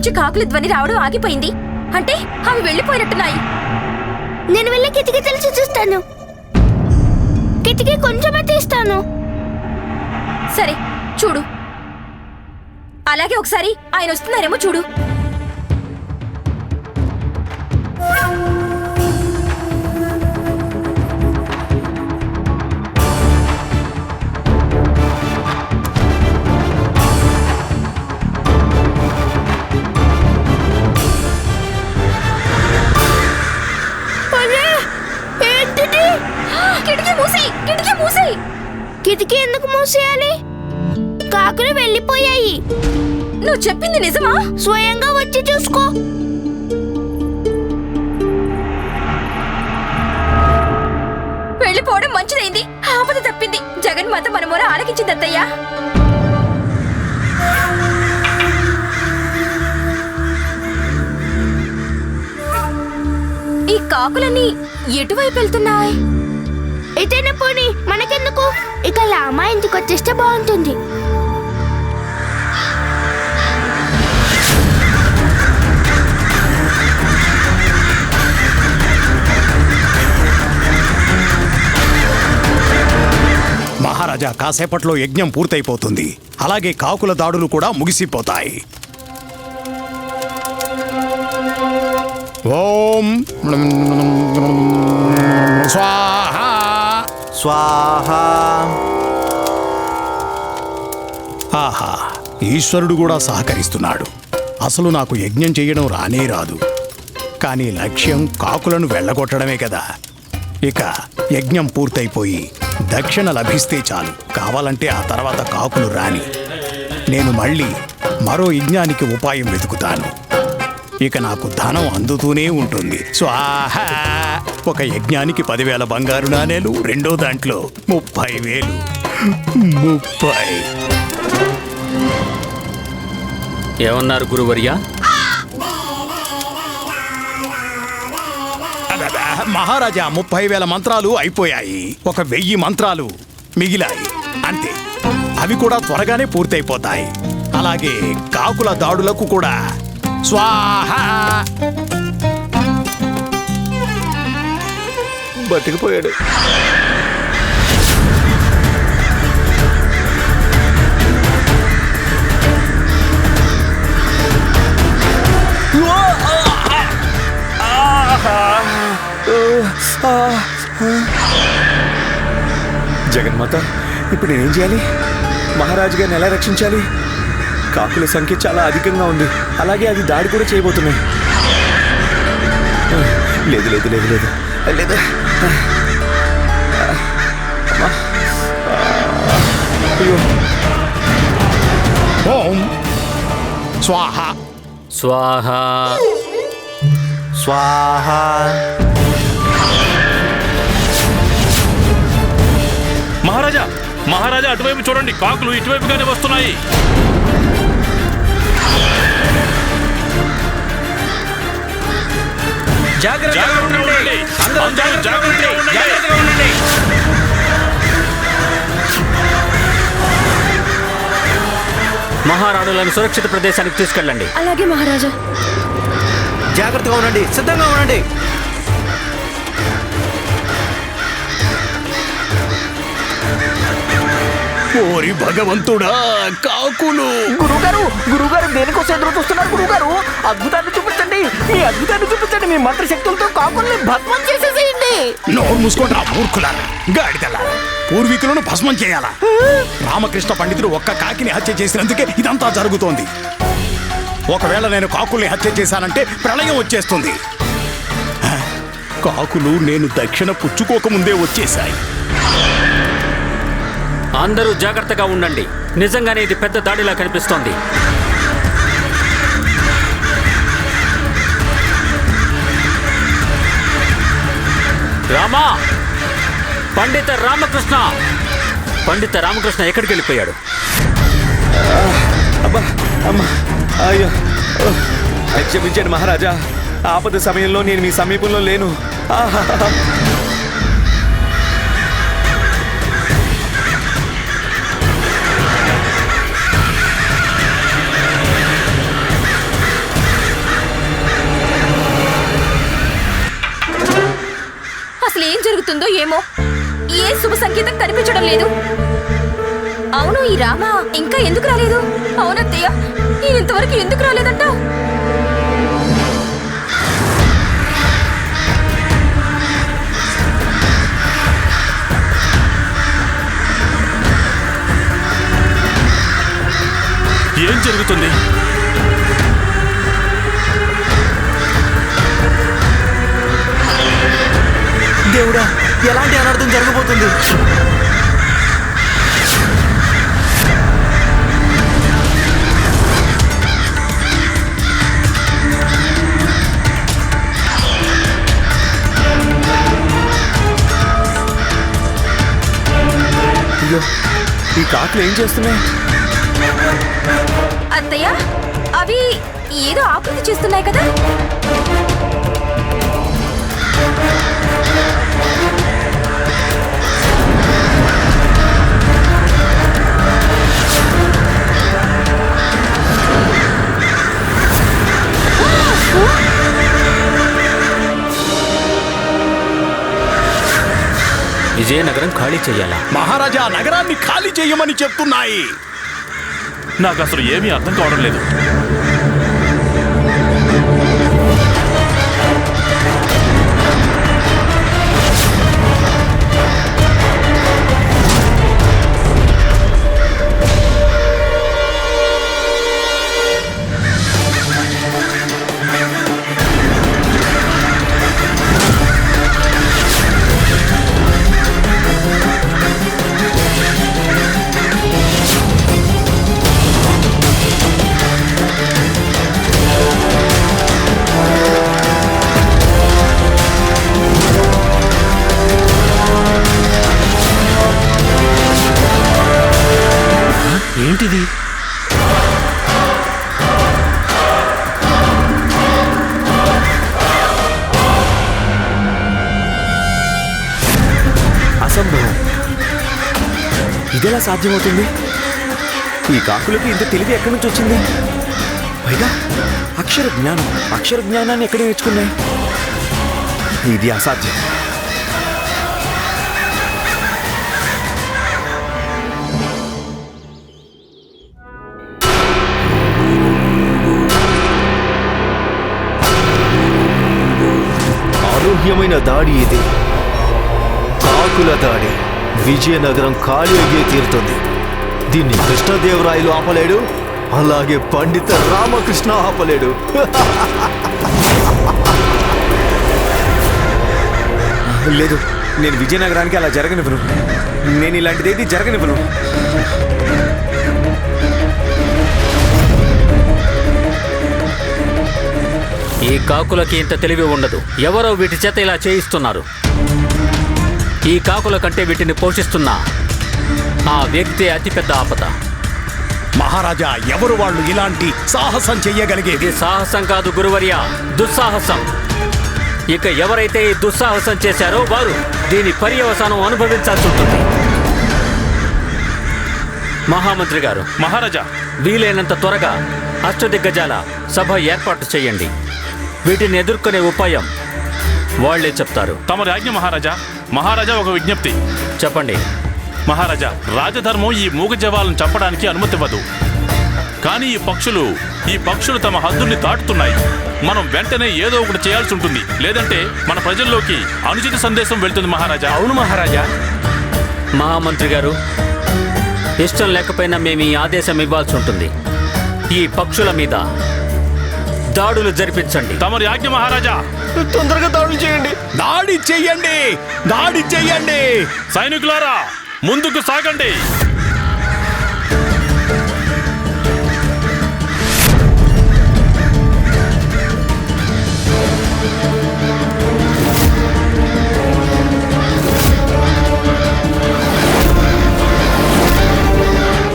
నుంచి కాకుల ధ్వని రావడం ఆగిపోయింది. అంటే అవి వెళ్ళిపోయినట్టున్నాయి. నేను వెళ్ళి కిటికీ తెలిసి చూస్తాను. కిటికీ కొంచెమే తీస్తాను. సరే చూడు. అలాగే ఒకసారి ఆయన వస్తున్నారేమో చూడు. నువ్వు చెప్పింది నిజమా? స్వయంగా వచ్చి చూసుకో. వెళ్ళిపోవడం మంచిదైంది. ఆపద తప్పింది. జగన్మాత మన మొర ఆలకించింది అత్తయ్యా ఈ కాకులన్నీ ఎటువైపు వెళ్తున్నాయి? ఇతేనే పోనీ మనకెందుకు? ఇక లామా ఇంటికి వచ్చేస్తే బాగుంటుంది. మహారాజా కాసేపట్లో యజ్ఞం పూర్తయిపోతుంది. అలాగే కాకుల దాడులు కూడా ముగిసిపోతాయి. ఓం స్వాహ. స్వాహా. ఆహా ఈశ్వరుడు కూడా సహకరిస్తున్నాడు. అసలు నాకు యజ్ఞం చేయడం రానే రాదు. కానీ లక్ష్యం కాకులను వెళ్ళగొట్టడమే కదా. ఇక యజ్ఞం పూర్తయిపోయి దక్షిణ లభిస్తే చాలు. కావాలంటే ఆ తర్వాత కాకులు రాని. నేను మళ్ళీ మరో యజ్ఞానికి ఉపాయం వెతుకుతాను. ఇక నాకు ధనం అందుతూనే ఉంటుంది. స్వాహా! ఒక యజ్ఞానికి పదివేల బంగారు నాణేలు రెండో దాంట్లో ముప్పై వేలు. ముప్పై. ఏమన్నారు గురువర్య? మహారాజా ముప్పై వేల మంత్రాలు అయిపోయాయి. ఒక వెయ్యి మంత్రాలు మిగిలాయి. అంతే. అవి కూడా త్వరగానే పూర్తయిపోతాయి. అలాగే కాకుల దాడులకు కూడా. స్వాహ! బతికిపోయాడు. జగన్మాత ఇప్పుడు నేనేం చేయాలి? మహారాజు గారిని ఎలా రక్షించాలి? కాకుల సంఖ్య చాలా అధికంగా ఉంది. అలాగే అది దాడి కూడా చేయబోతున్నాయి లేదు లేదు లేదు లేదు. లేదు. అయ్యో. ఓం. స్వాహ. స్వాహ. స్వాహా. మహారాజా అటువైపు చూడండి. కాకులు ఇటువైపుగానే వస్తున్నాయి. మహారాణులను సురక్షిత ప్రదేశానికి తీసుకెళ్ళండి. అలాగే మహారాజా. జాగ్రత్తగా ఉండండి. సిద్ధంగా ఉండండి. ఓరి భగవంతుడా కాకులు. గురుగారు గురుగారు దేనికోసం ఎదురు చూస్తున్నారు గురుగారు అద్భుతాన్ని చూపించండి. మీ అద్భుతాన్ని చూపించండి. మీ మంత్ర శక్తులతో కాకుల్ని భస్మం చేసేసేయండి. నోరు మూసుకుంటా మూర్ఖులారా. గాడిదలారా. పూర్వీకులను భస్మం చేయాలా? రామకృష్ణ పండితుడు ఒక్క కాకిని హత్య చేసినందుకే ఇదంతా జరుగుతోంది. ఒకవేళ నేను కాకుల్ని హత్య చేశానంటే ప్రళయం వచ్చేస్తుంది. కాకులు నేను దక్షిణ పుచ్చుకోకముందే వచ్చేశాయి. అందరూ జాగ్రత్తగా ఉండండి. నిజంగానే ఇది పెద్ద దాడిలా కనిపిస్తోంది. రామా! పండిత రామకృష్ణ! పండిత రామకృష్ణ ఎక్కడికి వెళ్ళిపోయాడు? అబ్బా అమ్మా అయ్యో. క్షమించండి మహారాజా. ఆపద సమయంలో నేను మీ సమీపంలో లేను. ఆహా ఏం జరుగుతుందో ఏమో? ఏ శుభ సంకేతం కనిపించడం లేదు. అవును ఈ రామ ఇంకా ఎందుకు రాలేదు? అవునత్తయ్య ఇంతవరకు ఎందుకు రాలేదంట? ఏం జరుగుతుంది? దేవుడా ఎలాంటి అనర్థం జరగబోతుంది? అయ్యో ఈ కాకులు ఏం చేస్తున్నాయి? అత్తయ్య అవి ఏదో ఆకృతి చేస్తున్నాయి కదా? విజయనగరం ఖాళీ చెయ్యాలా మహారాజా నగరాన్ని ఖాళీ చేయమని చెప్తున్నాయి. నాకు అసలు ఏమీ అర్థం కావడం లేదు. ఇదెలా సాధ్యమవుతుంది? ఈ కాకులకి ఇంత తెలివి ఎక్కడి నుంచి వచ్చింది? పైగా అక్షర జ్ఞానం అక్షర జ్ఞానాన్ని ఎక్కడ నేర్చుకున్నాయి? ఇది అసాధ్యం. ఆరోగ్యమైన దాడి ఇది. కాకుల దాడి. విజయనగరం ఖాళీ అయ్యే తీరుతుంది. దీన్ని కృష్ణదేవరాయలు ఆపలేడు అలాగే పండిత రామకృష్ణ ఆపలేడు. లేదు నేను విజయనగరానికి అలా జరగనివ్వను. నేను ఇలాంటిదేది జరగనివ్వను. ఈ కాకులకి ఇంత తెలివి ఉండదు. ఎవరో వీటి చేత ఇలా చేయిస్తున్నారు. ఈ కాకుల కంటే వీటిని పోషిస్తున్న ఆ వ్యక్తి అతిపెద్ద ఆపద. మహారాజా ఎవరు వాళ్ళు ఇలాంటి సాహసం చెయ్యగలిగేది ఇది సాహసం కాదు గురువర్య దుస్సాహసం. ఇక ఎవరైతే ఈ దుస్సాహసం చేశారో వారు దీని పర్యవసానం అనుభవించాల్సి ఉంటుంది. మహామంత్రి గారు మహారాజా. వీలైనంత త్వరగా అష్టదిగ్గజాల సభ ఏర్పాటు చేయండి. వీటిని ఎదుర్కొనే ఉపాయం వాళ్ళే చెప్తారు. తమరి ఆజ్ఞ మహారాజా మహారాజా ఒక విజ్ఞప్తి. చెప్పండి. మహారాజా రాజధర్మం ఈ మూగ జవాలను చంపడానికి అనుమతివ్వదు. కానీ ఈ పక్షులు ఈ పక్షులు తమ హద్దుల్ని దాటుతున్నాయి. మనం వెంటనే ఏదో ఒకటి చేయాల్సి ఉంటుంది. లేదంటే మన ప్రజల్లోకి అనుచిత సందేశం వెళ్తుంది మహారాజా. అవును మహారాజా. మహామంత్రి గారు ఇష్టం లేకపోయినా మేము ఈ ఆదేశం ఇవ్వాల్సి ఉంటుంది. ఈ పక్షుల మీద దాడులు జరిపించండి. తమరి ఆజ్ఞ మహారాజా. తొందరగా దాడులు చేయండి. దాడి చెయ్యండి దాడి చెయ్యండి సైనికులారా ముందుకు సాగండి.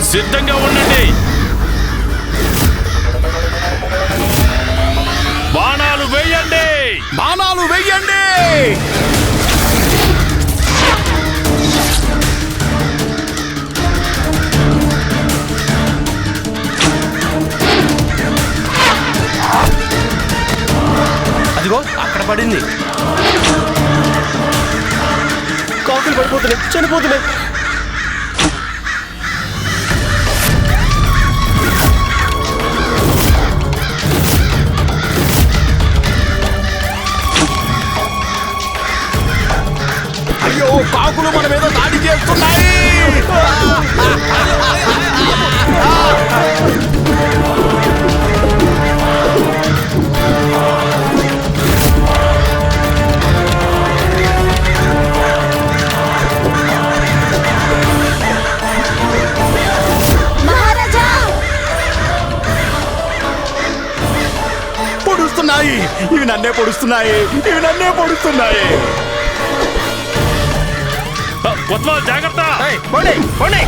సిద్ధంగా ఉండండి. వెయ్యండి! అదిగో అక్కడ పడింది. కాకులు పడిపోతున్నాయి చనిపోతున్నాయి పొడుస్తున్నాయి. ఇవి నన్నే పొడుస్తున్నాయి. కొత్వాల్ జాగ్రత్త. పోనీ పోనీ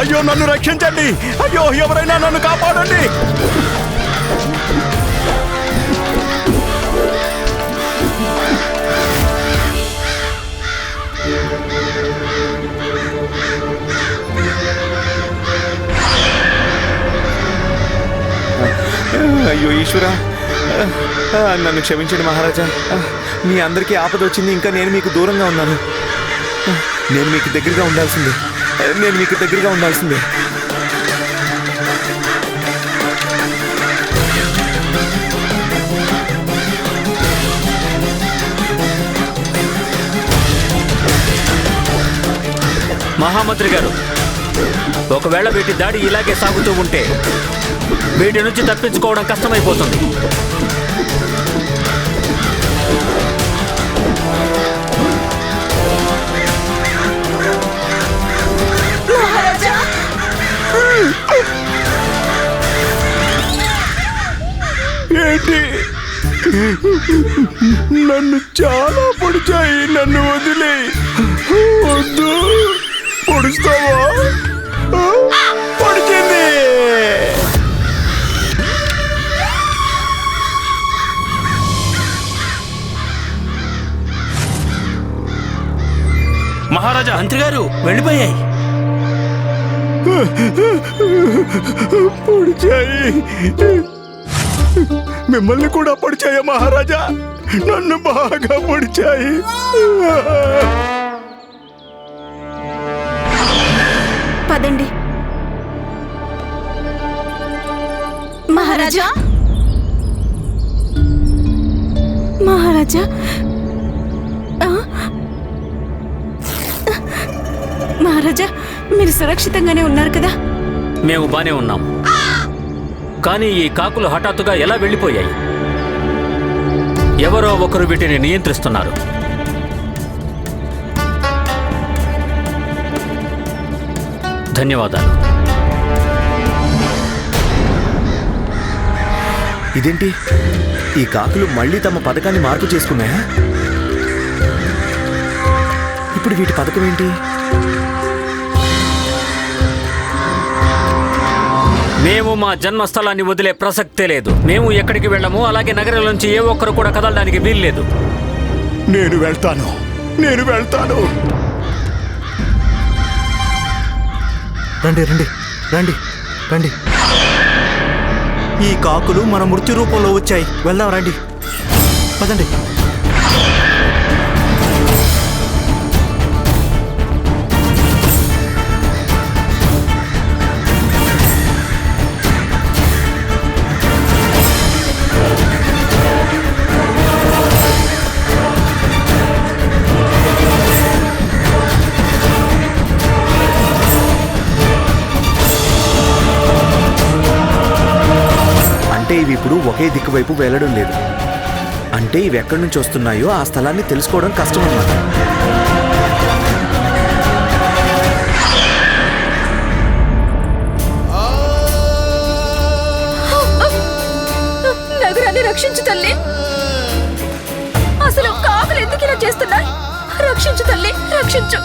అయ్యో నన్ను రక్షించండి. అయ్యో ఎవరైనా నన్ను కాపాడండి. అయ్యో ఈశ్వర. నన్ను క్షమించండి మహారాజా. మీ అందరికీ ఆపద వచ్చింది ఇంకా నేను మీకు దూరంగా ఉన్నాను. నేను మీకు దగ్గరగా ఉండాల్సిందే. నేను మీకు దగ్గరగా ఉండాల్సిందే. మహామంత్రి గారు ఒకవేళ వీటి దాడి ఇలాగే సాగుతూ ఉంటే వీటి నుంచి తప్పించుకోవడం కష్టమైపోతుంది. ఏంటి? నన్ను చాలా పొడిచాయి నన్ను వదిలే వద్దు. పొడుస్తావా? పొడిచింది మహారాజా. మంత్రి గారు వెళ్ళిపోయాయి. పొడిచాయి. మిమ్మల్ని కూడా పొడిచాయా మహారాజా? నన్ను బాగా పొడిచాయి. కాదండి మహారాజా? మహారాజా? మహారాజా మీరు సురక్షితంగానే ఉన్నారు కదా? మేము బానే ఉన్నాం. కానీ ఈ కాకులు హఠాత్తుగా ఎలా వెళ్ళిపోయాయి? ఎవరో ఒకరు వీటిని నియంత్రిస్తున్నారు. ధన్యవాదాలు. ఇదేంటి? ఈ కాకులు మళ్ళీ తమ పథకాన్ని మార్పు చేసుకున్నాయా? ఇప్పుడు వీటి పథకం ఏంటి? మేము మా జన్మస్థలాన్ని వదిలే ప్రసక్తే లేదు. మేము ఎక్కడికి వెళ్ళము అలాగే నగరం నుంచి ఏ ఒక్కరు కూడా కదలడానికి వీల్లేదు. నేను వెళ్తాను. నేను వెళ్తాను. రండి రండి రండి రండి. ఈ కాకులు మన మృత్యు రూపంలో వచ్చాయి. వెళ్దాం రండి. పదండి. ఇవి ఇప్పుడు ఒకే దిక్కు వైపు వెళ్ళడం లేదు. అంటే ఇవి ఎక్కడి నుంచి వస్తున్నాయో ఆ స్థలాన్ని తెలుసుకోవడం కష్టం అన్నమాట నగరాన్ని రక్షించు తల్లి. అసలు కాకులు ఎందుకు ఇలా చేస్తున్నాయి? రక్షించు తల్లి రక్షించు.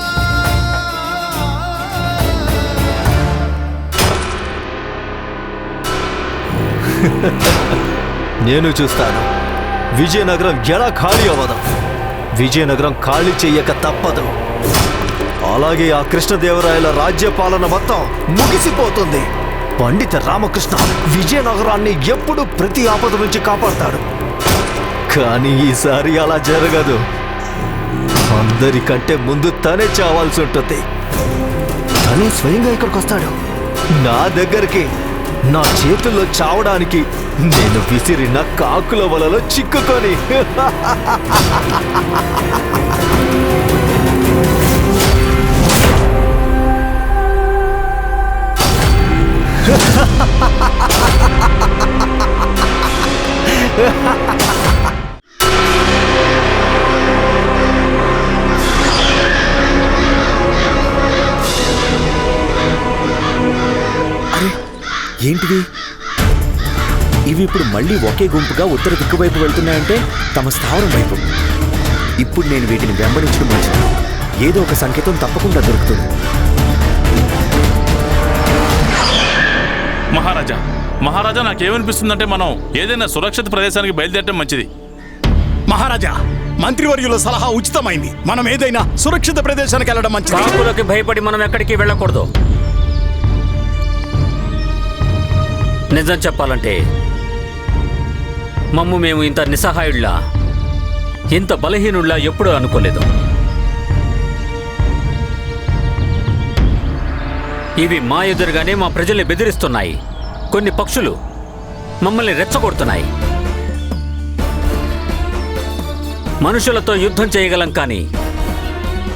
నేను చూస్తాను. విజయనగరం ఎలా ఖాళీ అవ్వదు? విజయనగరం ఖాళీ చెయ్యక తప్పదు. అలాగే ఆ కృష్ణదేవరాయల రాజ్య పాలన మొత్తం ముగిసిపోతుంది. పండిత రామకృష్ణ విజయనగరాన్ని ఎప్పుడు ప్రతి ఆపద నుంచి కాపాడతాడు. కానీ ఈసారి అలా జరగదు. అందరికంటే ముందు తనే చావాల్సి ఉంటుంది. తనే స్వయంగా ఇక్కడికి వస్తాడు. నా దగ్గరికి నా చేతుల్లో చావడానికి నేను విసిరిన కాకుల వలలో చిక్కుకొని. ఏంటిది? ఇవి ఇప్పుడు మళ్ళీ ఒకే గుంపుగా ఉత్తర దిక్కు వైపు వెళ్తున్నాయంటే తమ స్థావరం వైపు. ఇప్పుడు నేను వీటిని వెంబడించడం మంచిది ఏదో ఒక సంకేతం తప్పకుండా దొరుకుతుంది. మహారాజా మహారాజా నాకేమనిపిస్తుందంటే మనం ఏదైనా సురక్షిత ప్రదేశానికి బయలుదేరటం మంచిది. మహారాజా మంత్రివర్యుల సలహా ఉచితమైంది. మనం ఏదైనా సురక్షిత ప్రదేశానికి వెళ్ళడం మంచిది. భయపడి మనం ఎక్కడికి వెళ్ళకూడదు. నిజం చెప్పాలంటే మమ్ము మేము ఇంత నిస్సహాయుళ్ళ? ఇంత బలహీనుళ్ళ ఎప్పుడూ అనుకోలేదు. ఇవి మా ఎదురుగానే మా ప్రజల్ని బెదిరిస్తున్నాయి. కొన్ని పక్షులు మమ్మల్ని రెచ్చగొడుతున్నాయి. మనుషులతో యుద్ధం చేయగలం కానీ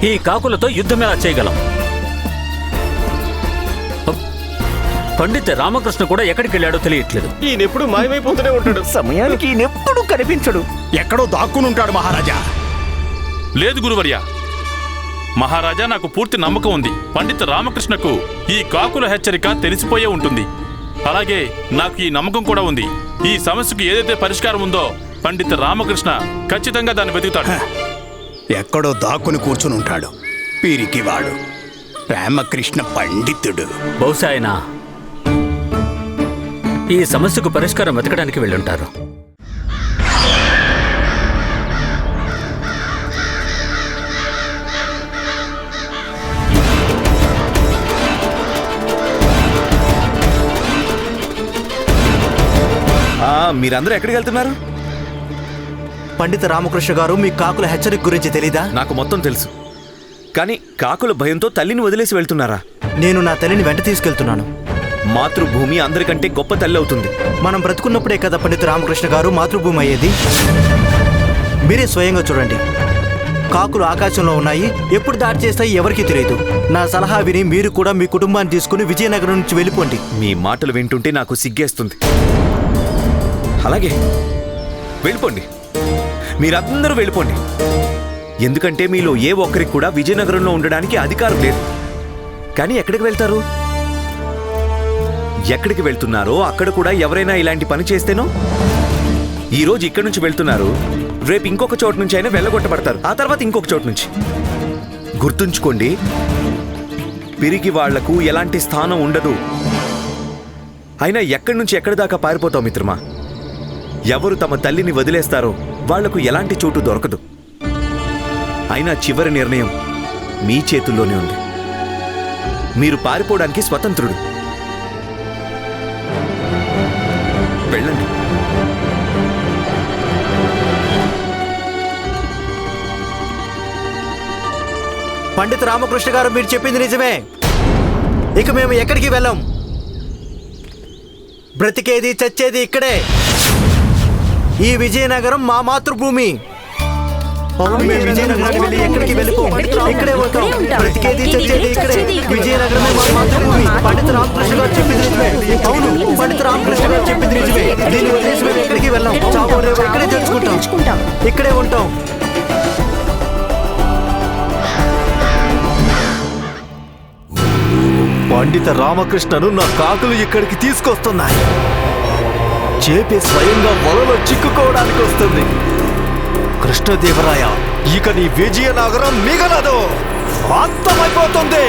ఈ కాకులతో యుద్ధం ఎలా చేయగలం? పండిత రామకృష్ణ కూడా ఎక్కడికి వెళ్ళాడో తెలియట్లేదు. ఈయనెప్పుడు మాయమైపోతూనే ఉంటాడు. సమయానికి ఈయనెప్పుడు కనిపించడు. ఎక్కడో దాక్కునుంటాడు మహారాజా. లేదు గురువర్య. మహారాజా నాకు పూర్తి నమ్మకం ఉంది. పండిత రామకృష్ణకు ఈ కాకుల హెచ్చరిక తెలిసిపోయే ఉంటుంది. అలాగే నాకు ఈ నమ్మకం కూడా ఉంది. ఈ సమస్యకు ఏదైతే పరిష్కారం ఉందో పండిత రామకృష్ణ ఖచ్చితంగా దాన్ని వెతుకుతాడు. ఎక్కడో దాక్కుని కూర్చుని ఉంటాడు. పీరికివాడు. రామకృష్ణ పండితుడు. బహుశా ఆయన ఈ సమస్యకు పరిష్కారం వెతకడానికి వెళ్ళుంటారు. ఆ, మీరందరూ ఎక్కడికి వెళ్తున్నారు? పండిత రామకృష్ణ గారు మీ కాకుల హెచ్చరిక గురించి తెలీదా? నాకు మొత్తం తెలుసు. కానీ కాకుల భయంతో తల్లిని వదిలేసి వెళ్తున్నారా? నేను నా తల్లిని వెంట తీసుకెళ్తున్నాను. మాతృభూమి అందరికంటే గొప్ప తల్లి అవుతుంది మనం బ్రతుకున్నప్పుడే కదా పండిత రామకృష్ణ గారు మాతృభూమి అయ్యేది? మీరే స్వయంగా చూడండి. కాకులు ఆకాశంలో ఉన్నాయి. ఎప్పుడు దాడి చేస్తాయి ఎవరికీ తెలియదు. నా సలహా విని మీరు కూడా మీ కుటుంబాన్ని తీసుకుని విజయనగరం నుంచి వెళ్ళిపోండి. మీ మాటలు వింటుంటే నాకు సిగ్గేస్తుంది. అలాగే వెళ్ళిపోండి. మీరందరూ వెళ్ళిపోండి. ఎందుకంటే మీలో ఏ ఒక్కరికి కూడా విజయనగరంలో ఉండడానికి అధికారం లేదు. కానీ ఎక్కడికి వెళ్తారు? ఎక్కడికి వెళ్తున్నారో అక్కడ కూడా ఎవరైనా ఇలాంటి పని చేస్తేనో? ఈరోజు ఇక్కడి నుంచి వెళ్తున్నారు. రేపు ఇంకొక చోటు నుంచి అయినా వెళ్ళగొట్టబడతారు. ఆ తర్వాత ఇంకొక చోటు నుంచి. గుర్తుంచుకోండి పిరిగి వాళ్ళకు ఎలాంటి స్థానం ఉండదు. అయినా ఎక్కడి నుంచి ఎక్కడి దాకా పారిపోతావు మిత్రమా? ఎవరు తమ తల్లిని వదిలేస్తారో వాళ్ళకు ఎలాంటి చోటు దొరకదు. అయినా చివరి నిర్ణయం మీ చేతుల్లోనే ఉంది. మీరు పారిపోవడానికి స్వతంత్రుడు. పండిత రామకృష్ణ గారు మీరు చెప్పింది నిజమే. ఇక మేము ఎక్కడికి వెళ్ళాం? బ్రతికేది చచ్చేది ఇక్కడే. ఈ విజయనగరం మా మాతృభూమి. ఎక్కడికి వెళ్ళిపోం? ఇక్కడే ఉంటాం. బ్రతికేది చచ్చేది ఇక్కడే. విజయనగరమే మా మాతృభూమి. పండిత రామకృష్ణ గారు చెప్పింది నిజమే. అవును పండిత రామకృష్ణ గారు చెప్పింది నిజమే. వదిలేసి మేము ఎక్కడికి వెళ్ళాం? చావో ఇక్కడే తెచ్చుకుంటాం ఇక్కడే ఉంటాం. పండిత రామకృష్ణను నా కాకులు ఇక్కడికి తీసుకొస్తున్నాయి. చేపే స్వయంగా వలలో చిక్కుకోవడానికి వస్తుంది. కృష్ణదేవరాయ ఇక నీ విజయనగరం మిగలదు. అంతమైపోతుంది